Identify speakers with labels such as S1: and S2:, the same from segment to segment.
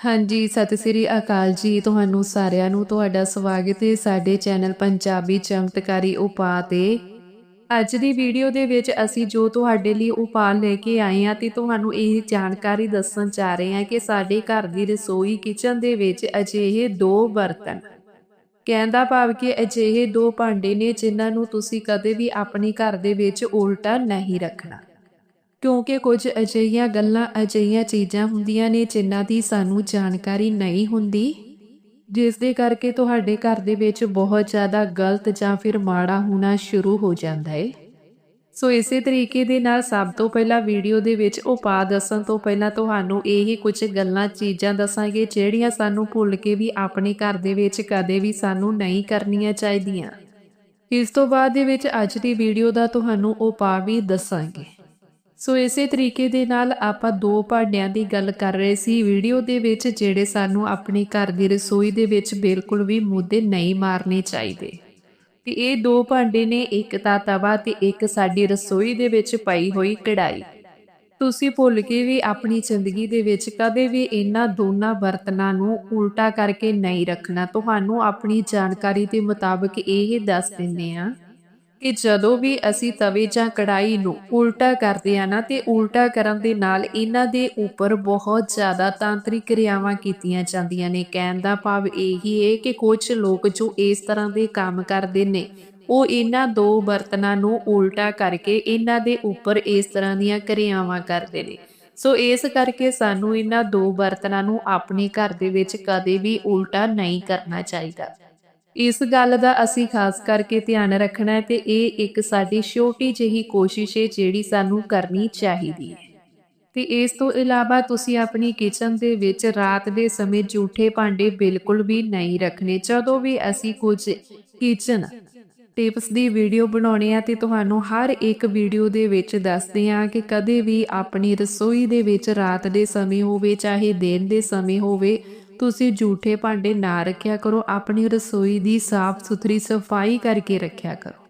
S1: ਹਾਂਜੀ, ਸਤਿ ਸ੍ਰੀ ਅਕਾਲ ਜੀ ਤੁਹਾਨੂੰ ਸਾਰਿਆਂ ਨੂੰ। ਤੁਹਾਡਾ ਸਵਾਗਤ ਹੈ ਸਾਡੇ ਚੈਨਲ ਪੰਜਾਬੀ ਚਮਤਕਾਰੀ ਉਪਾਅ ਤੇ। ਅੱਜ ਦੀ ਵੀਡੀਓ ਦੇ ਵਿੱਚ ਅਸੀਂ ਜੋ ਤੁਹਾਡੇ ਲਈ ਉਪਾਅ ਲੈ ਕੇ ਆਏ ਹਾਂ ਤੇ ਤੁਹਾਨੂੰ ਇਹ ਜਾਣਕਾਰੀ ਦੱਸਣ ਜਾ ਰਹੇ ਹਾਂ ਕਿ ਸਾਡੇ ਘਰ ਦੀ ਰਸੋਈ ਕਿਚਨ ਦੇ ਵਿੱਚ ਅਜਿਹੇ ਦੋ ਬਰਤਨ। ਕਹਿੰਦਾ ਭਾਵ ਕਿ ਅਜਿਹੇ ਦੋ ਭਾਂਡੇ ਨੇ ਜਿਨ੍ਹਾਂ ਨੂੰ ਤੁਸੀਂ ਕਦੇ ਵੀ ਆਪਣੇ ਘਰ ਦੇ ਵਿੱਚ ਉਲਟਾ ਨਹੀਂ ਰੱਖਣਾ। ਕਿਉਂਕਿ ਕੁਝ ਅਜਿਹੀਆਂ ਗੱਲਾਂ, ਅਜਿਹੀਆਂ ਚੀਜ਼ਾਂ ਹੁੰਦੀਆਂ ਨੇ ਜਿਨ੍ਹਾਂ ਦੀ ਸਾਨੂੰ ਜਾਣਕਾਰੀ ਨਹੀਂ ਹੁੰਦੀ, ਜਿਸ ਦੇ ਕਰਕੇ ਤੁਹਾਡੇ ਘਰ ਦੇ ਵਿੱਚ ਬਹੁਤ ਜ਼ਿਆਦਾ ਗਲਤ ਜਾਂ ਫਿਰ ਮਾੜਾ ਹੋਣਾ ਸ਼ੁਰੂ ਹੋ ਜਾਂਦਾ ਹੈ ਸੋ ਇਸੇ ਤਰੀਕੇ ਦੇ ਨਾਲ ਸਭ ਤੋਂ ਪਹਿਲਾਂ ਵੀਡੀਓ ਦੇ ਵਿੱਚ ਉਪਾਅ ਦੱਸਣ ਤੋਂ ਪਹਿਲਾਂ ਤੁਹਾਨੂੰ ਇਹੀ ਕੁਝ ਗੱਲਾਂ, ਚੀਜ਼ਾਂ ਦੱਸਾਂਗੇ ਜਿਹੜੀਆਂ ਸਾਨੂੰ ਭੁੱਲ ਕੇ ਵੀ ਆਪਣੇ ਘਰ ਦੇ ਵਿੱਚ ਕਦੇ ਵੀ ਸਾਨੂੰ ਨਹੀਂ ਕਰਨੀਆਂ ਚਾਹੀਦੀਆਂ। ਇਸ ਤੋਂ ਬਾਅਦ ਦੇ ਵਿੱਚ ਅੱਜ ਦੀ ਵੀਡੀਓ ਦਾ ਤੁਹਾਨੂੰ ਉਪਾਅ ਵੀ ਦੱਸਾਂਗੇ। ਸੋ ਇਸੇ ਤਰੀਕੇ ਦੇ ਨਾਲ ਆਪਾਂ ਦੋ ਭਾਂਡਿਆਂ ਦੀ ਗੱਲ ਕਰ ਰਹੇ ਸੀ। ਵੀਡੀਓ ਦੇ ਵਿੱਚ ਜਿਹੜੇ ਸਾਨੂੰ ਆਪਣੇ ਘਰ ਦੀ ਰਸੋਈ ਦੇ ਵਿੱਚ ਬਿਲਕੁਲ ਵੀ ਮੁੱਦੇ ਨਹੀਂ ਮਾਰਨੇ ਚਾਹੀਦੇ। ਤੇ ਇਹ ਦੋ ਭਾਂਡੇ ਨੇ, ਇੱਕ ਤਾਂ ਤਵਾ ਤੇ ਇੱਕ ਸਾਡੀ ਰਸੋਈ ਦੇ ਵਿੱਚ ਪਈ ਹੋਈ ਕੜਾਈ ਤੁਸੀਂ ਭੁੱਲ ਕੇ ਵੀ ਆਪਣੀ ਜ਼ਿੰਦਗੀ ਦੇ ਵਿੱਚ ਕਦੇ ਵੀ ਇਹਨਾਂ ਦੋਨਾਂ ਬਰਤਨਾਂ ਨੂੰ ਉਲਟਾ ਕਰਕੇ ਨਹੀਂ ਰੱਖਣਾ। ਤੁਹਾਨੂੰ ਆਪਣੀ ਜਾਣਕਾਰੀ ਦੇ ਮੁਤਾਬਕ ਇਹ ਦੱਸ ਦਿੰਨੇ ਆ ਕਿ ਜਦੋਂ ਵੀ ਅਸੀਂ ਤਵੇ ਜਾਂ ਕੜਾਈ ਨੂੰ ਉਲਟਾ ਕਰਦੇ ਆ ਨਾ, ਤੇ ਉਲਟਾ ਕਰਨ ਦੇ ਨਾਲ ਇਹਨਾਂ ਦੇ ਉੱਪਰ ਬਹੁਤ ਜ਼ਿਆਦਾ ਤਾਂਤਰਿਕ ਕਿਰਿਆਵਾਂ ਕੀਤੀਆਂ ਜਾਂਦੀਆਂ ਨੇ। ਕਹਿਣ ਦਾ ਭਾਵ ਇਹੀ ਹੈ ਕਿ ਕੁਝ ਲੋਕ ਜੋ ਇਸ ਤਰ੍ਹਾਂ ਦੇ ਕੰਮ ਕਰਦੇ ਨੇ, ਉਹ ਇਹਨਾਂ ਦੋ ਬਰਤਨਾਂ ਨੂੰ ਉਲਟਾ ਕਰਕੇ ਇਹਨਾਂ ਦੇ ਉੱਪਰ ਇਸ ਤਰ੍ਹਾਂ ਦੀਆਂ ਕਿਰਿਆਵਾਂ ਕਰਦੇ ਨੇ। ਸੋ ਇਸ ਕਰਕੇ ਸਾਨੂੰ ਇਹਨਾਂ ਦੋ ਬਰਤਨਾਂ ਨੂੰ ਆਪਣੇ ਘਰ ਦੇ ਵਿੱਚ ਕਦੇ ਵੀ ਉਲਟਾ ਨਹੀਂ ਕਰਨਾ ਚਾਹੀਦਾ। ਇਸ ਗੱਲ ਦਾ ਅਸੀਂ ਖਾਸ ਕਰਕੇ ਧਿਆਨ ਰੱਖਣਾ ਹੈ ਤੇ ਇਹ ਇੱਕ ਸਾਡੀ ਛੋਟੀ ਜਿਹੀ ਕੋਸ਼ਿਸ਼ ਹੈ ਜਿਹੜੀ ਸਾਨੂੰ ਕਰਨੀ ਚਾਹੀਦੀ ਹੈ। ਤੇ ਇਸ ਤੋਂ ਇਲਾਵਾ ਤੁਸੀਂ ਆਪਣੀ ਕਿਚਨ ਦੇ ਵਿੱਚ ਰਾਤ ਦੇ ਸਮੇਂ ਝੂਠੇ ਭਾਂਡੇ ਬਿਲਕੁਲ ਵੀ ਨਹੀਂ ਰੱਖਣੇ। ਜਦੋਂ ਵੀ ਅਸੀਂ ਕੁਝ ਕਿਚਨ ਟਿਪਸ ਦੀ ਵੀਡੀਓ ਬਣਾਉਣੀ ਆ ਤੇ ਤੁਹਾਨੂੰ ਹਰ ਇੱਕ ਵੀਡੀਓ ਦੇ ਵਿੱਚ ਦੱਸਦੇ ਆ ਕਿ ਕਦੇ ਵੀ ਆਪਣੀ ਰਸੋਈ ਦੇ ਵਿੱਚ ਰਾਤ ਦੇ ਸਮੇਂ ਹੋਵੇ, ਚਾਹੇ ਦਿਨ ਦੇ ਸਮੇਂ ਹੋਵੇ ਤੁਸੀਂ ਝੂਠੇ ਭਾਂਡੇ ਨਾ ਰੱਖਿਆ ਕਰੋ, ਆਪਣੀ ਰਸੋਈ ਦੀ ਸਾਫ਼ ਸੁਥਰੀ ਸਫ਼ਾਈ ਕਰਕੇ ਰੱਖਿਆ ਕਰੋ।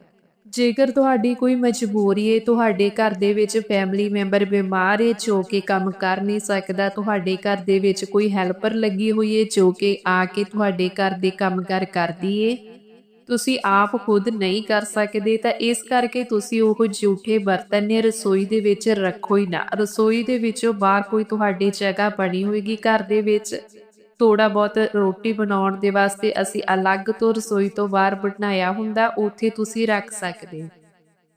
S1: ਜੇਕਰ ਤੁਹਾਡੀ ਕੋਈ ਮਜਬੂਰੀ ਹੈ, ਤੁਹਾਡੇ ਘਰ ਦੇ ਵਿੱਚ ਫੈਮਿਲੀ ਮੈਂਬਰ ਬਿਮਾਰ ਹੈ, ਜੋ ਕਿ ਕੰਮ ਕਰ ਨਹੀਂ ਸਕਦਾ, ਤੁਹਾਡੇ ਘਰ ਦੇ ਵਿੱਚ ਕੋਈ ਹੈਲਪਰ ਲੱਗੀ ਹੋਈ ਹੈ, ਜੋ ਕਿ ਆ ਕੇ ਤੁਹਾਡੇ ਘਰ ਦੇ ਕੰਮ ਕਰ ਕਰਦੀ ਏ ਤੁਸੀਂ ਆਪ ਖੁਦ ਨਹੀਂ ਕਰ ਸਕਦੇ, ਤਾਂ ਇਸ ਕਰਕੇ ਤੁਸੀਂ ਉਹ ਝੂਠੇ ਬਰਤਨ ਨੇ ਰਸੋਈ ਦੇ ਵਿੱਚ ਰੱਖੋ ਹੀ ਨਾ। ਰਸੋਈ ਦੇ ਵਿੱਚੋਂ ਬਾਹਰ ਕੋਈ ਤੁਹਾਡੀ ਜਗ੍ਹਾ ਬਣੀ ਹੋਏਗੀ, ਘਰ ਦੇ ਵਿੱਚ ਥੋੜਾ ਬਹੁਤ ਰੋਟੀ ਬਣਾਉਣ ਦੇ ਵਾਸਤੇ ਅਸੀਂ ਅਲੱਗ ਤੋਂ ਰਸੋਈ ਤੋਂ ਬਾਹਰ ਬਣਾਇਆ ਹੁੰਦਾ, ਉੱਥੇ ਤੁਸੀਂ ਰੱਖ ਸਕਦੇ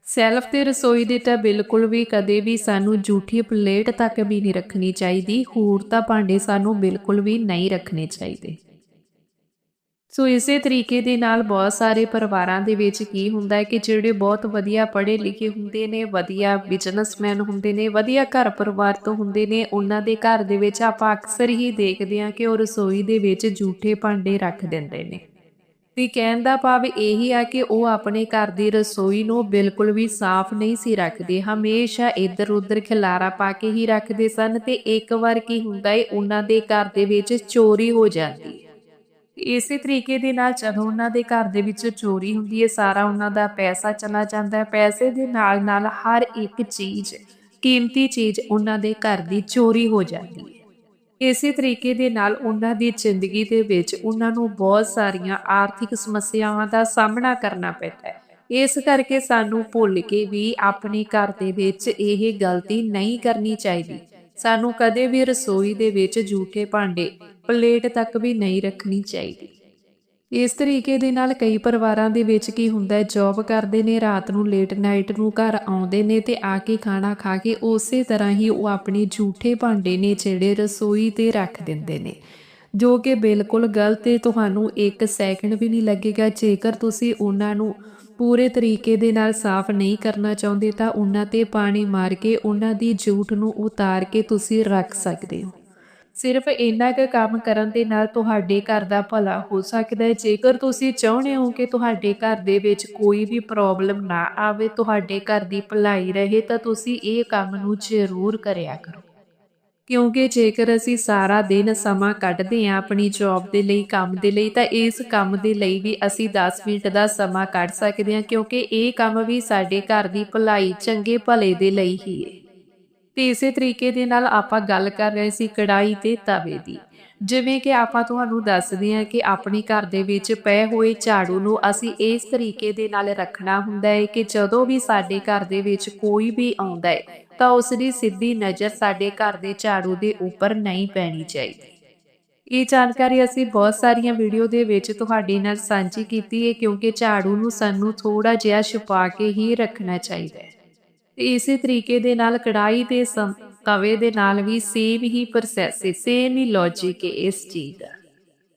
S1: ਸੈਲਫ ਤੇ ਰਸੋਈ ਦੇ ਤਾਂ ਬਿਲਕੁਲ ਵੀ ਕਦੇ ਵੀ ਸਾਨੂੰ ਝੂਠੀ ਪਲੇਟ ਤੱਕ ਵੀ ਨਹੀਂ ਰੱਖਣੀ ਚਾਹੀਦੀ, ਹੋਰ ਤਾਂ ਭਾਂਡੇ ਸਾਨੂੰ ਬਿਲਕੁਲ ਵੀ ਨਹੀਂ ਰੱਖਣੇ ਚਾਹੀਦੇ। ਸੋ ਇਸੇ ਤਰੀਕੇ ਦੇ ਨਾਲ ਬਹੁਤ ਸਾਰੇ ਪਰਿਵਾਰਾਂ ਦੇ ਵਿੱਚ ਕੀ ਹੁੰਦਾ ਹੈ ਕਿ ਜਿਹੜੇ ਬਹੁਤ ਵਧੀਆ ਪੜ੍ਹੇ ਲਿਖੇ ਹੁੰਦੇ ਨੇ, ਵਧੀਆ ਬਿਜ਼ਨਸਮੈਨ ਹੁੰਦੇ ਨੇ, ਵਧੀਆ ਘਰ ਪਰਿਵਾਰ ਤੋਂ ਹੁੰਦੇ ਨੇ, ਉਹਨਾਂ ਦੇ ਘਰ ਦੇ ਵਿੱਚ ਆਪਾਂ ਅਕਸਰ ਹੀ ਦੇਖਦੇ ਹਾਂ ਕਿ ਉਹ ਰਸੋਈ ਦੇ ਵਿੱਚ ਝੂਠੇ ਭਾਂਡੇ ਰੱਖ ਦਿੰਦੇ ਨੇ। ਤੇ ਕਹਿਣ ਦਾ ਭਾਵ ਇਹੀ ਆ ਕਿ ਉਹ ਆਪਣੇ ਘਰ ਦੀ ਰਸੋਈ ਨੂੰ ਬਿਲਕੁਲ ਵੀ ਸਾਫ਼ ਨਹੀਂ ਸੀ ਰੱਖਦੇ, ਹਮੇਸ਼ਾ ਇੱਧਰ ਉੱਧਰ ਖਿਲਾਰਾ ਪਾ ਕੇ ਹੀ ਰੱਖਦੇ ਸਨ ਤੇ ਇੱਕ ਵਾਰ ਕੀ ਹੁੰਦਾ ਏ ਉਹਨਾਂ ਦੇ ਘਰ ਦੇ ਵਿੱਚ ਚੋਰੀ ਹੋ ਜਾਂਦੀ ਇਸੇ ਤਰੀਕੇ ਦੇ ਨਾਲ ਜਦੋਂ ਉਹਨਾਂ ਦੇ ਘਰ ਦੇ ਵਿੱਚ ਚੋਰੀ ਹੁੰਦੀ ਹੈ, ਸਾਰਾ ਉਹਨਾਂ ਦਾ ਪੈਸਾ ਚਲਾ ਜਾਂਦਾ ਹੈ। ਪੈਸੇ ਦੇ ਨਾਲ ਨਾਲ ਹਰ ਇੱਕ ਚੀਜ਼, ਕੀਮਤੀ ਚੀਜ਼ ਉਹਨਾਂ ਦੇ ਘਰ ਦੀ ਚੋਰੀ ਹੋ ਜਾਂਦੀ ਹੈ। ਇਸੇ ਤਰੀਕੇ ਦੇ ਨਾਲ ਉਹਨਾਂ ਦੀ ਜ਼ਿੰਦਗੀ ਦੇ ਵਿੱਚ ਉਹਨਾਂ ਨੂੰ ਬਹੁਤ ਸਾਰੀਆਂ ਆਰਥਿਕ ਸਮੱਸਿਆਵਾਂ ਦਾ ਸਾਹਮਣਾ ਕਰਨਾ ਪੈਂਦਾ ਹੈ। ਇਸ ਕਰਕੇ ਸਾਨੂੰ ਭੁੱਲ ਕੇ ਵੀ ਆਪਣੇ ਘਰ ਦੇ ਵਿੱਚ ਇਹ ਗਲਤੀ ਨਹੀਂ ਕਰਨੀ ਚਾਹੀਦੀ। ਸਾਨੂੰ ਕਦੇ ਵੀ ਰਸੋਈ ਦੇ ਵਿੱਚ ਝੂਠੇ ਭਾਂਡੇ ਪਲੇਟ ਤੱਕ ਵੀ ਨਹੀਂ ਰੱਖਣੀ ਚਾਹੀਦੀ। ਇਸ ਤਰੀਕੇ ਦੇ ਨਾਲ ਕਈ ਪਰਿਵਾਰਾਂ ਦੇ ਵਿੱਚ ਕੀ ਹੁੰਦਾ ਹੈ ਜੌਬ ਕਰਦੇ ਨੇ, ਰਾਤ ਨੂੰ ਲੇਟ ਨਾਈਟ ਨੂੰ ਘਰ ਆਉਂਦੇ ਨੇ ਤੇ ਆ ਕੇ ਖਾਣਾ ਖਾ ਕੇ ਉਸੇ ਤਰ੍ਹਾਂ ਹੀ ਉਹ ਆਪਣੇ ਝੂਠੇ ਭਾਂਡੇ ਨੇ ਜਿਹੜੇ ਰਸੋਈ ਤੇ ਰੱਖ ਦਿੰਦੇ ਨੇ। ਜੋ ਕਿ ਬਿਲਕੁਲ ਗਲਤ ਹੈ ਤੁਹਾਨੂੰ ਇੱਕ ਸੈਕਿੰਡ ਵੀ ਨਹੀਂ ਲੱਗੇਗਾ। ਜੇਕਰ ਤੁਸੀਂ ਉਹਨਾਂ ਨੂੰ ਪੂਰੇ ਤਰੀਕੇ ਦੇ ਨਾਲ ਸਾਫ਼ ਨਹੀਂ ਕਰਨਾ ਚਾਹੁੰਦੇ ਤਾਂ ਉਹਨਾਂ ਤੇ ਪਾਣੀ ਮਾਰ ਕੇ ਉਹਨਾਂ ਦੀ ਝੂਠ ਨੂੰ ਉਤਾਰ ਕੇ ਤੁਸੀਂ ਰੱਖ ਸਕਦੇ ਹੋ। ਸਿਰਫ ਇੰਨਾ ਕੁ ਕੰਮ ਕਰਨ ਦੇ ਨਾਲ ਤੁਹਾਡੇ ਘਰ ਦਾ ਭਲਾ ਹੋ ਸਕਦਾ ਹੈ। ਜੇਕਰ ਤੁਸੀਂ ਚਾਹੁੰਦੇ ਹੋ ਕਿ ਤੁਹਾਡੇ ਘਰ ਦੇ ਵਿੱਚ ਕੋਈ ਵੀ ਪ੍ਰੋਬਲਮ ਨਾ ਆਵੇ, ਤੁਹਾਡੇ ਘਰ ਦੀ ਭਲਾਈ ਰਹੇ, ਤਾਂ ਤੁਸੀਂ ਇਹ ਕੰਮ ਨੂੰ ਜ਼ਰੂਰ ਕਰਿਆ ਕਰੋ। ਕਿਉਂਕਿ ਜੇਕਰ ਅਸੀਂ ਸਾਰਾ ਦਿਨ ਸਮਾਂ ਕੱਢਦੇ ਹਾਂ ਆਪਣੀ ਜੌਬ ਦੇ ਲਈ, ਕੰਮ ਦੇ ਲਈ, ਤਾਂ ਇਸ ਕੰਮ ਦੇ ਲਈ ਵੀ ਅਸੀਂ 10 ਮਿੰਟ ਦਾ ਸਮਾਂ ਕੱਢ ਸਕਦੇ ਹਾਂ, ਕਿਉਂਕਿ ਇਹ ਕੰਮ ਵੀ ਸਾਡੇ ਘਰ ਦੀ ਭਲਾਈ ਚੰਗੇ ਭਲੇ ਦੇ ਲਈ ਹੀ ਹੈ। ਤੇ ਇਸੇ ਤਰੀਕੇ ਦੇ ਨਾਲ ਆਪਾਂ ਗੱਲ ਕਰ ਰਹੇ ਸੀ ਕੜਾਈ ਤੇ ਤਵੇ ਦੀ। ਜਿਵੇਂ ਕਿ ਆਪਾਂ ਤੁਹਾਨੂੰ ਦੱਸਦੇ ਹਾਂ ਕਿ ਆਪਣੇ ਘਰ ਦੇ ਵਿੱਚ ਪਏ ਹੋਏ ਝਾੜੂ ਨੂੰ ਅਸੀਂ ਇਸ ਤਰੀਕੇ ਦੇ ਨਾਲ ਰੱਖਣਾ ਹੁੰਦਾ ਹੈ ਕਿ ਜਦੋਂ ਵੀ ਸਾਡੇ ਘਰ ਦੇ ਵਿੱਚ ਕੋਈ ਵੀ ਆਉਂਦਾ ਹੈ, ਤਾਂ ਉਸ ਦੀ ਸਿੱਧੀ ਨਜ਼ਰ ਸਾਡੇ ਘਰ ਦੇ ਝਾੜੂ ਦੇ ਉੱਪਰ ਨਹੀਂ ਪੈਣੀ ਚਾਹੀਦੀ। ਇਹ ਜਾਣਕਾਰੀ ਅਸੀਂ ਬਹੁਤ ਸਾਰੀਆਂ ਵੀਡੀਓ ਦੇ ਵਿੱਚ ਤੁਹਾਡੇ ਨਾਲ ਸਾਂਝੀ ਕੀਤੀ ਹੈ ਕਿਉਂਕਿ ਝਾੜੂ ਨੂੰ ਸਾਨੂੰ ਥੋੜਾ ਜਿਹਾ ਛੁਪਾ ਕੇ ਹੀ ਰੱਖਣਾ ਚਾਹੀਦਾ ਹੈ। ਤੇ ਇਸੇ ਤਰੀਕੇ ਦੇ ਨਾਲ ਕੜਾਈ ਤੇ ਤਵੇ ਦੇ ਨਾਲ ਵੀ ਸੇਮ ਹੀ ਪ੍ਰੋਸੈਸ ਹੈ ਸੇਮ ਹੀ ਲੌਜੀਕ ਹੈ ਇਸ ਚੀਜ਼ ਦਾ।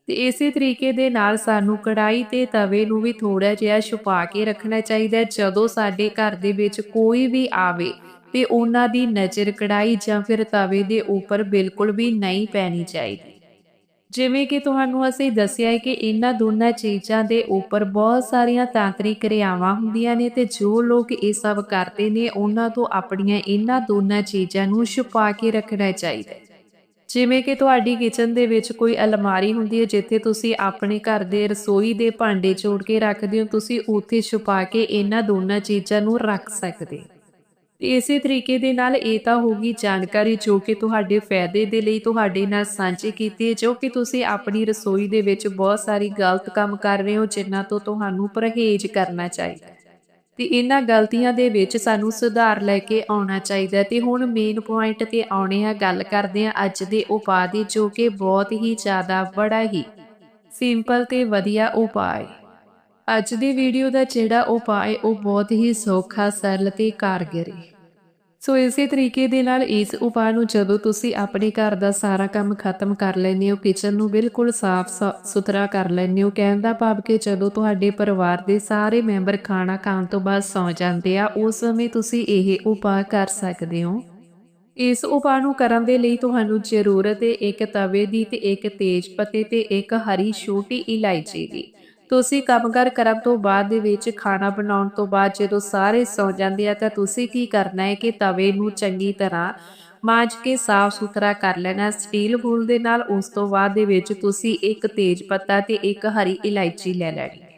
S1: ਤੇ ਇਸੇ ਤਰੀਕੇ ਦੇ ਨਾਲ ਸਾਨੂੰ ਕੜਾਈ ਤੇ ਤਵੇ ਨੂੰ ਵੀ ਥੋੜਾ ਜਿਹਾ ਛੁਪਾ ਕੇ ਰੱਖਣਾ ਚਾਹੀਦਾ ਹੈ। ਜਦੋਂ ਸਾਡੇ ਘਰ ਦੇ ਵਿੱਚ ਕੋਈ ਵੀ ਆਵੇ ਤੇ ਉਹਨਾਂ ਦੀ ਨਜ਼ਰ ਕੜਾਈ ਜਾਂ ਫਿਰ ਤਵੇ ਦੇ ਉੱਪਰ ਬਿਲਕੁਲ ਵੀ ਨਹੀਂ ਪੈਣੀ ਚਾਹੀਦੀ। ਜਿਵੇਂ ਕਿ ਤੁਹਾਨੂੰ ਅਸੀਂ ਦੱਸਿਆ ਹੈ ਕਿ ਇਹਨਾਂ ਦੋਨਾਂ ਚੀਜ਼ਾਂ ਦੇ ਉੱਪਰ ਬਹੁਤ ਸਾਰੀਆਂ ਤਾਂਤਰਿਕ ਕਿਰਿਆਵਾਂ ਹੁੰਦੀਆਂ ਨੇ ਤੇ ਜੋ ਲੋਕ ਇਹ ਸਭ ਕਰਦੇ ਨੇ, ਉਹਨਾਂ ਤੋਂ ਆਪਣੀਆਂ ਇਹਨਾਂ ਦੋਨਾਂ ਚੀਜ਼ਾਂ ਨੂੰ ਛੁਪਾ ਕੇ ਰੱਖਣਾ ਚਾਹੀਦਾ ਹੈ। ਜਿਵੇਂ ਕਿ ਤੁਹਾਡੀ ਕਿਚਨ ਦੇ ਵਿੱਚ ਕੋਈ ਅਲਮਾਰੀ ਹੁੰਦੀ ਹੈ, ਜਿੱਥੇ ਤੁਸੀਂ ਆਪਣੇ ਘਰ ਦੇ ਰਸੋਈ ਦੇ ਭਾਂਡੇ ਜੋੜ ਕੇ ਰੱਖਦੇ ਹੋ, ਤੁਸੀਂ ਉੱਥੇ ਛੁਪਾ ਕੇ ਇਹਨਾਂ ਦੋਨਾਂ ਚੀਜ਼ਾਂ ਨੂੰ ਰੱਖ ਸਕਦੇ ਹੋ। ਇਸੇ ਤਰੀਕੇ ਦੇ ਨਾਲ ਇਹ ਤਾਂ ਹੋਗੀ ਜਾਣਕਾਰੀ ਜੋ ਕਿ ਤੁਹਾਡੇ ਫਾਇਦੇ ਦੇ ਲਈ ਤੁਹਾਡੇ ਨਾਲ ਸਾਂਝੀ ਕੀਤੀ ਹੈ, ਜੋ ਕਿ ਤੁਸੀਂ ਆਪਣੀ ਰਸੋਈ ਦੇ ਵਿੱਚ ਬਹੁਤ ਸਾਰੀ ਗਲਤ ਕੰਮ ਕਰ ਰਹੇ ਹੋ ਜਿਨ੍ਹਾਂ ਤੋਂ ਤੁਹਾਨੂੰ ਪਰਹੇਜ਼ ਕਰਨਾ ਚਾਹੀਦਾ ਹੈ। ਤੇ ਇਹਨਾਂ ਗਲਤੀਆਂ ਦੇ ਵਿੱਚ ਸਾਨੂੰ ਸੁਧਾਰ ਲੈ ਕੇ ਆਉਣਾ ਚਾਹੀਦਾ ਹੈ। ਤੇ ਹੁਣ ਮੇਨ ਪੁਆਇੰਟ ਤੇ ਆਉਣੇ ਆ, ਗੱਲ ਕਰਦੇ ਆ ਅੱਜ ਦੇ ਉਪਾਅ ਦੀ, ਜੋ ਕਿ ਬਹੁਤ ਹੀ ਜ਼ਿਆਦਾ ਬੜਾ ਹੀ ਸਿੰਪਲ ਤੇ ਵਧੀਆ ਉਪਾਅ ਹੈ। ਅੱਜ ਦੀ ਵੀਡੀਓ ਦਾ ਜਿਹੜਾ ਉਪਾਅ ਉਹ ਬਹੁਤ ਹੀ ਸੌਖਾ, ਸਰਲ ਤੇ ਕਾਰਗਰ ਹੈ। ਸੋ ਇਸੇ ਤਰੀਕੇ ਦੇ ਨਾਲ ਇਸ ਉਪਾਅ ਨੂੰ ਜਦੋਂ ਤੁਸੀਂ ਆਪਣੇ ਘਰ ਦਾ ਸਾਰਾ ਕੰਮ ਖਤਮ ਕਰ ਲੈਂਦੇ ਹੋ, ਕਿਚਨ ਨੂੰ ਬਿਲਕੁਲ ਸਾਫ਼ ਸ- ਸੁਥਰਾ ਕਰ ਲੈਂਦੇ ਹੋ, ਕਹਿਣ ਦਾ ਭਾਵ ਕਿ ਜਦੋਂ ਤੁਹਾਡੇ ਪਰਿਵਾਰ ਦੇ ਸਾਰੇ ਮੈਂਬਰ ਖਾਣਾ ਖਾਣ ਤੋਂ ਬਾਅਦ ਸੌਂ ਜਾਂਦੇ ਆ, ਉਸ ਸਮੇਂ ਤੁਸੀਂ ਇਹ ਉਪਾਅ ਕਰ ਸਕਦੇ ਹੋ। ਇਸ ਉਪਾਅ ਨੂੰ ਕਰਨ ਦੇ ਲਈ ਤੁਹਾਨੂੰ ਜ਼ਰੂਰਤ ਹੈ ਇੱਕ ਤਵੇ ਦੀ ਤੇ ਇੱਕ ਤੇਜ ਪੱਤੇ ਤੇ ਇੱਕ ਹਰੀ ਛੋਟੀ ਇਲਾਇਚੀ ਦੀ। ਤੁਸੀਂ ਕੰਮਕਾਰ ਕਰਨ ਤੋਂ ਬਾਅਦ ਦੇ ਵਿੱਚ ਖਾਣਾ ਬਣਾਉਣ ਤੋਂ ਬਾਅਦ ਜਦੋਂ ਸਾਰੇ ਸੌ ਜਾਂਦੇ ਆ ਤਾਂ ਤੁਸੀਂ ਕੀ ਕਰਨਾ ਹੈ ਕਿ ਤਵੇ ਨੂੰ ਚੰਗੀ ਤਰ੍ਹਾਂ ਮਾਂਜ ਕੇ ਸਾਫ਼ ਸੁਥਰਾ ਕਰ ਲੈਣਾ, ਸਟੀਲ ਬੋਲ ਦੇ ਨਾਲ ਉਸ ਤੋਂ ਬਾਅਦ ਦੇ ਵਿੱਚ ਤੁਸੀਂ ਇੱਕ ਤੇਜ ਪੱਤਾ ਤੇ ਇੱਕ ਹਰੀ ਇਲਾਇਚੀ ਲੈ ਲੈਣੀ। ਹੈ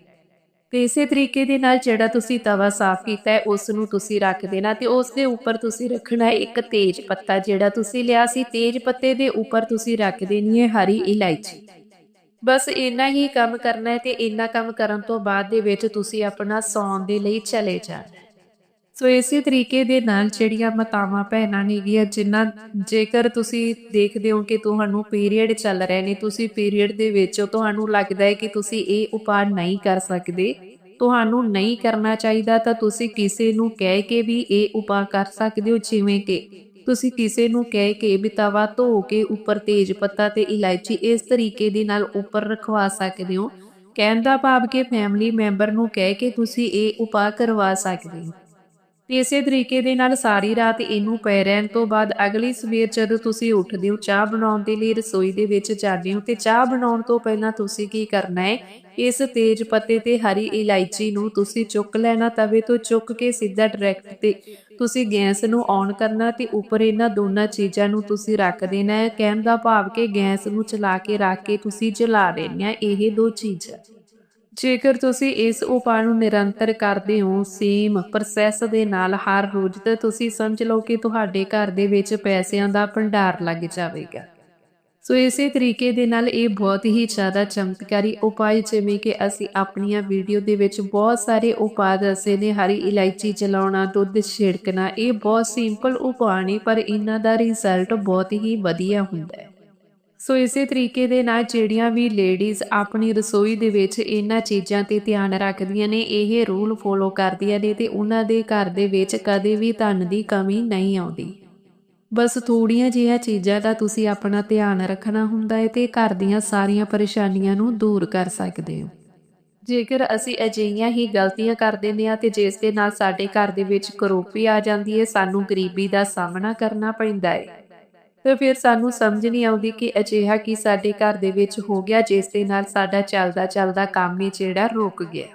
S1: ਤੇ ਇਸੇ ਤਰੀਕੇ ਦੇ ਨਾਲ ਜਿਹੜਾ ਤੁਸੀਂ ਤਵਾ ਸਾਫ਼ ਕੀਤਾ ਹੈ ਉਸ ਨੂੰ ਤੁਸੀਂ ਰੱਖ ਦੇਣਾ ਤੇ ਉਸ ਦੇ ਉੱਪਰ ਤੁਸੀਂ ਰੱਖਣਾ ਹੈ ਇੱਕ ਤੇਜ ਪੱਤਾ ਜਿਹੜਾ ਤੁਸੀਂ ਲਿਆ ਸੀ। ਤੇਜ ਪੱਤੇ ਦੇ ਉੱਪਰ ਤੁਸੀਂ ਰੱਖ ਦੇਣੀ ਹੈ ਹਰੀ ਇਲਾਇਚੀ। ਬਸ ਇੰਨਾ ਹੀ ਕੰਮ ਕਰਨਾ ਹੈ ਤੇ ਇੰਨਾ ਕੰਮ ਕਰਨ ਤੋਂ ਬਾਅਦ ਦੇ ਵਿੱਚ ਤੁਸੀਂ ਆਪਣਾ ਸੌਣ ਦੇ ਲਈ ਚਲੇ ਜਾਣਾ ਸੋ ਇਸੇ ਤਰੀਕੇ ਦੇ ਨਾਲ ਜਿਹੜੀਆਂ ਮਾਤਾਵਾਂ ਭੈਣਾਂ ਨੇਗੀਆਂ, ਜਿਨ੍ਹਾਂ ਜੇਕਰ ਤੁਸੀਂ ਦੇਖਦੇ ਹੋ ਕਿ ਤੁਹਾਨੂੰ ਪੀਰੀਅਡ ਚੱਲ ਰਹੇ ਨੇ, ਤੁਸੀਂ ਪੀਰੀਅਡ ਦੇ ਵਿੱਚ ਤੁਹਾਨੂੰ ਲੱਗਦਾ ਹੈ ਕਿ ਤੁਸੀਂ ਇਹ ਉਪਾਅ ਨਹੀਂ ਕਰ ਸਕਦੇ, ਤੁਹਾਨੂੰ ਨਹੀਂ ਕਰਨਾ ਚਾਹੀਦਾ, ਤਾਂ ਤੁਸੀਂ ਕਿਸੇ ਨੂੰ ਕਹਿ ਕੇ ਵੀ ਇਹ ਉਪਾਅ ਕਰ ਸਕਦੇ ਹੋ, ਜਿਵੇਂ ਕਿ ਤੁਸੀਂ ਕਿਸੇ ਨੂੰ ਕਹਿ ਕੇ ਵੀ ਧੋ ਕੇ ਉੱਪਰ ਤੇਜ ਪੱਤਾ ਤੇ ਇਲਾਇਚੀ ਇਸ ਤਰੀਕੇ ਦੇ ਨਾਲ ਉੱਪਰ ਰਖਵਾ ਸਕਦੇ ਹੋ। ਕਹਿਣ ਦਾ ਭਾਵ ਕਿ ਫੈਮਿਲੀ ਮੈਂਬਰ ਨੂੰ ਕਹਿ ਕੇ ਤੁਸੀਂ ਇਹ ਉਪਾਅ ਕਰਵਾ ਸਕਦੇ ਹੋ। ਤੇ ਇਸੇ ਤਰੀਕੇ ਦੇ ਨਾਲ ਸਾਰੀ ਰਾਤ ਇਹਨੂੰ ਪੈ ਰਹਿਣ ਤੋਂ ਬਾਅਦ ਅਗਲੀ ਸਵੇਰ ਜਦੋਂ ਤੁਸੀਂ ਉੱਠਦੇ ਹੋ, ਚਾਹ ਬਣਾਉਣ ਦੇ ਲਈ ਰਸੋਈ ਦੇ ਵਿੱਚ ਜਾਂਦੇ ਹੋ ਤੇ ਚਾਹ ਬਣਾਉਣ ਤੋਂ ਪਹਿਲਾਂ ਤੁਸੀਂ ਕੀ ਕਰਨਾ ਹੈ? ਇਸ ਤੇਜ ਪੱਤੇ ਤੇ ਹਰੀ ਇਲਾਇਚੀ ਨੂੰ ਤੁਸੀਂ ਚੁੱਕ ਲੈਣਾ ਤਵੇ ਤੋਂ ਚੁੱਕ ਕੇ ਸਿੱਧਾ ਡਾਇਰੈਕਟ ਤੇ ਤੁਸੀਂ ਗੈਸ ਨੂੰ ਔਨ ਕਰਨਾ ਤੇ ਉੱਪਰ ਇਹਨਾਂ ਦੋਨਾਂ ਚੀਜ਼ਾਂ ਨੂੰ ਤੁਸੀਂ ਰੱਖ ਦੇਣਾ ਹੈ। ਕਹਿਣ ਦਾ ਭਾਵ ਕਿ ਗੈਸ ਨੂੰ ਚਲਾ ਕੇ ਰੱਖ ਕੇ ਤੁਸੀਂ ਜਲਾ ਦੇਣੀਆਂ ਇਹ ਦੋ ਚੀਜ਼ਾਂ ਜੇਕਰ ਤੁਸੀਂ ਇਸ ਉਪਾਅ ਨੂੰ ਨਿਰੰਤਰ ਕਰਦੇ ਹੋ ਸੇਮ ਪ੍ਰੋਸੈਸ ਦੇ ਨਾਲ ਹਰ ਰੋਜ਼, ਤੇ ਤੁਸੀਂ ਸਮਝ ਲਓ ਕਿ ਤੁਹਾਡੇ ਘਰ ਦੇ ਵਿੱਚ ਪੈਸਿਆਂ ਦਾ ਭੰਡਾਰ ਲੱਗ ਜਾਵੇਗਾ। ਸੋ ਇਸੇ ਤਰੀਕੇ ਦੇ ਨਾਲ ਇਹ ਬਹੁਤ ਹੀ ਜ਼ਿਆਦਾ ਚਮਤਕਾਰੀ ਉਪਾਅ, ਜਿਵੇਂ ਕਿ ਅਸੀਂ ਆਪਣੀਆਂ ਵੀਡੀਓ ਦੇ ਵਿੱਚ ਬਹੁਤ ਸਾਰੇ ਉਪਾਅ ਦੱਸੇ ਨੇ, ਹਰੀ ਇਲਾਇਚੀ ਚਲਾਉਣਾ ਦੁੱਧ ਛਿੜਕਣਾ, ਇਹ ਬਹੁਤ ਸਿੰਪਲ ਉਪਾਅ ਨੇ, ਪਰ ਇਹਨਾਂ ਦਾ ਰਿਜ਼ਲਟ ਬਹੁਤ ਹੀ ਵਧੀਆ ਹੁੰਦਾ ਹੈ। ਸੋ ਇਸੇ ਤਰੀਕੇ ਦੇ ਨਾਲ ਜਿਹੜੀਆਂ ਵੀ ਲੇਡੀਜ਼ ਆਪਣੀ ਰਸੋਈ ਦੇ ਵਿੱਚ ਇਹਨਾਂ ਚੀਜ਼ਾਂ ਤੇ ਧਿਆਨ ਰੱਖਦੀਆਂ ਨੇ, ਇਹ ਰੂਲ ਫੋਲੋ ਕਰਦੀਆਂ ਨੇ ਤੇ ਉਹਨਾਂ ਦੇ ਘਰ ਦੇ ਵਿੱਚ ਕਦੇ ਵੀ ਧਨ ਦੀ ਕਮੀ ਨਹੀਂ ਆਉਂਦੀ। ਬਸ ਥੋੜੀਆਂ ਜਿਹੀਆਂ ਚੀਜ਼ਾਂ ਦਾ ਤੁਸੀਂ ਆਪਣਾ ਧਿਆਨ ਰੱਖਣਾ ਹੁੰਦਾ ਹੈ ਤੇ ਘਰ ਦੀਆਂ ਸਾਰੀਆਂ ਪਰੇਸ਼ਾਨੀਆਂ ਨੂੰ ਦੂਰ ਕਰ ਸਕਦੇ ਹੋ। ਜੇਕਰ ਅਸੀਂ ਅਜਿਹੀਆਂ ਹੀ ਗਲਤੀਆਂ ਕਰ ਦਿੰਦੇ ਹਾਂ ਤੇ ਜਿਸ ਦੇ ਨਾਲ ਸਾਡੇ ਘਰ ਦੇ ਵਿੱਚ ਕਰੋਪੀ ਆ ਜਾਂਦੀ ਹੈ, ਸਾਨੂੰ ਗਰੀਬੀ ਦਾ ਸਾਹਮਣਾ ਕਰਨਾ ਪੈਂਦਾ ਹੈ। ਤੇ ਫਿਰ ਸਾਨੂੰ ਸਮਝ ਨਹੀਂ ਆਉਂਦੀ ਕਿ ਅਜਿਹਾ ਕੀ ਸਾਡੇ ਘਰ ਦੇ ਵਿੱਚ ਹੋ ਗਿਆ, ਜਿਸ ਦੇ ਨਾਲ ਸਾਡਾ ਚੱਲਦਾ ਚੱਲਦਾ ਕੰਮ ਹੀ ਜਿਹੜਾ ਰੁਕ ਗਿਆ।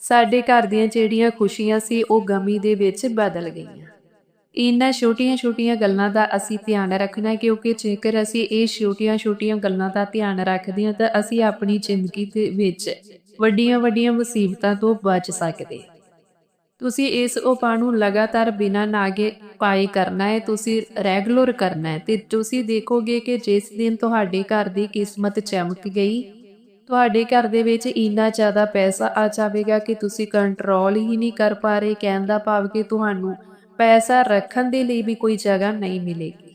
S1: ਸਾਡੇ ਘਰ ਦੀਆਂ ਜਿਹੜੀਆਂ ਖੁਸ਼ੀਆਂ ਸੀ, ਉਹ ਗਮੀ ਦੇ ਵਿੱਚ ਬਦਲ ਗਈਆਂ। ਇਹਨਾਂ ਛੋਟੀਆਂ-ਛੋਟੀਆਂ ਗੱਲਾਂ ਦਾ ਅਸੀਂ ਧਿਆਨ ਰੱਖਣਾ ਹੈ, ਕਿਉਂਕਿ ਜੇਕਰ ਅਸੀਂ ਇਹ ਛੋਟੀਆਂ-ਛੋਟੀਆਂ ਗੱਲਾਂ ਦਾ ਧਿਆਨ ਰੱਖਦੇ ਹਾਂ, ਤਾਂ ਅਸੀਂ ਆਪਣੀ ਜ਼ਿੰਦਗੀ ਦੇ ਵਿੱਚ ਵੱਡੀਆਂ-ਵੱਡੀਆਂ ਮੁਸੀਬਤਾਂ ਤੋਂ ਬਚ ਸਕਦੇ ਹਾਂ। ਤੁਸੀਂ ਇਸ ਉਪਾਅ ਨੂੰ ਲਗਾਤਾਰ ਬਿਨਾਂ ਨਾਗੇ ਪਾਏ ਕਰਨਾ ਹੈ, ਤੁਸੀਂ ਰੈਗੂਲਰ ਕਰਨਾ ਹੈ ਤੇ ਤੁਸੀਂ ਦੇਖੋਗੇ ਕਿ ਜਿਸ ਦਿਨ ਤੁਹਾਡੇ ਘਰ ਦੀ ਕਿਸਮਤ ਚਮਕ ਗਈ, ਤੁਹਾਡੇ ਘਰ ਦੇ ਵਿੱਚ ਇੰਨਾ ਜ਼ਿਆਦਾ ਪੈਸਾ ਆ ਜਾਵੇਗਾ ਕਿ ਤੁਸੀਂ ਕੰਟਰੋਲ ਹੀ ਨਹੀਂ ਕਰ ਪਾ ਰਹੇ, ਕਹਿਣ ਦਾ ਭਾਵ ਕਿ ਤੁਹਾਨੂੰ ਪੈਸਾ ਰੱਖਣ ਦੇ ਲਈ ਵੀ ਕੋਈ ਜਗ੍ਹਾ ਨਹੀਂ ਮਿਲੇਗੀ।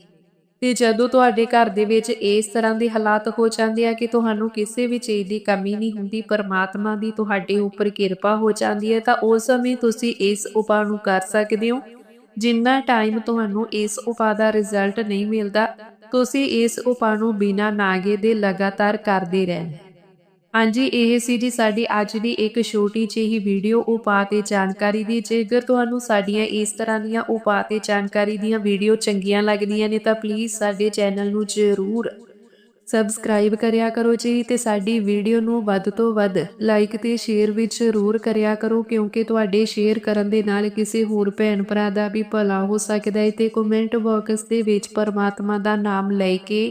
S1: ਤੇ ਜਦੋਂ ਤੁਹਾਡੇ ਘਰ ਦੇ ਵਿੱਚ ਇਸ ਤਰ੍ਹਾਂ ਦੇ ਹਾਲਾਤ ਹੋ ਜਾਂਦੇ ਆ ਕਿ ਤੁਹਾਨੂੰ ਕਿਸੇ ਵੀ ਚੀਜ਼ ਦੀ ਕਮੀ ਨਹੀਂ ਹੁੰਦੀ, ਪਰਮਾਤਮਾ ਦੀ ਤੁਹਾਡੇ ਉੱਪਰ ਕਿਰਪਾ ਹੋ ਜਾਂਦੀ ਹੈ, ਤਾਂ ਉਸ ਸਮੇਂ ਤੁਸੀਂ ਇਸ ਉਪਾਅ ਨੂੰ ਕਰ ਸਕਦੇ ਹੋ। ਜਿੰਨਾ ਟਾਈਮ ਤੁਹਾਨੂੰ ਇਸ ਉਪਾਅ ਦਾ ਰਿਜ਼ਲਟ ਨਹੀਂ ਮਿਲਦਾ, ਤੁਸੀਂ ਇਸ ਉਪਾਅ ਨੂੰ ਬਿਨਾਂ ਨਾਗੇ ਦੇ ਲਗਾਤਾਰ ਕਰਦੇ ਰਹਿਣਾ। ਹਾਂਜੀ, ਇਹ ਸੀ ਜੀ ਸਾਡੀ ਅੱਜ ਦੀ ਇੱਕ ਛੋਟੀ ਜਿਹੀ ਵੀਡੀਓ। ਉਪਾਅ ਤੇ ਜਾਣਕਾਰੀ ਦੀ ਜੇਕਰ ਤੁਹਾਨੂੰ ਸਾਡੀਆਂ ਇਸ ਤਰ੍ਹਾਂ ਦੀਆਂ ਉਪਾਅ ਤੇ ਜਾਣਕਾਰੀ ਦੀਆਂ ਵੀਡੀਓ ਚੰਗੀਆਂ ਲੱਗਦੀਆਂ ਨੇ, ਤਾਂ ਪਲੀਜ਼ ਸਾਡੇ ਚੈਨਲ ਨੂੰ ਜ਼ਰੂਰ ਸਬਸਕ੍ਰਾਈਬ ਕਰਿਆ ਕਰੋ ਜੀ ਤੇ ਸਾਡੀ ਵੀਡੀਓ ਨੂੰ ਵੱਧ ਤੋਂ ਵੱਧ ਲਾਈਕ ਤੇ ਸ਼ੇਅਰ ਵੀ ਜ਼ਰੂਰ ਕਰਿਆ ਕਰੋ, ਕਿਉਂਕਿ ਤੁਹਾਡੇ ਸ਼ੇਅਰ ਕਰਨ ਦੇ ਨਾਲ ਕਿਸੇ ਹੋਰ ਭੈਣ ਭਰਾ ਦਾ ਵੀ ਭਲਾ ਹੋ ਸਕਦਾ ਹੈ ਤੇ ਕਮੈਂਟ ਬਾਕਸ ਦੇ ਵਿੱਚ ਪਰਮਾਤਮਾ ਦਾ ਨਾਮ ਲੈ ਕੇ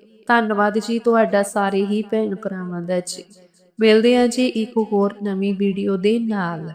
S1: ਧੰਨਵਾਦ ਜੀ ਤੁਹਾਡਾ ਸਾਰੇ ਹੀ ਭੈਣ ਭਰਾਵਾਂ ਦਾ ਜੀ। ਮਿਲਦੇ ਹਾਂ ਜੀ ਇੱਕ ਹੋਰ ਨਵੀਂ ਵੀਡੀਓ ਦੇ ਨਾਲ।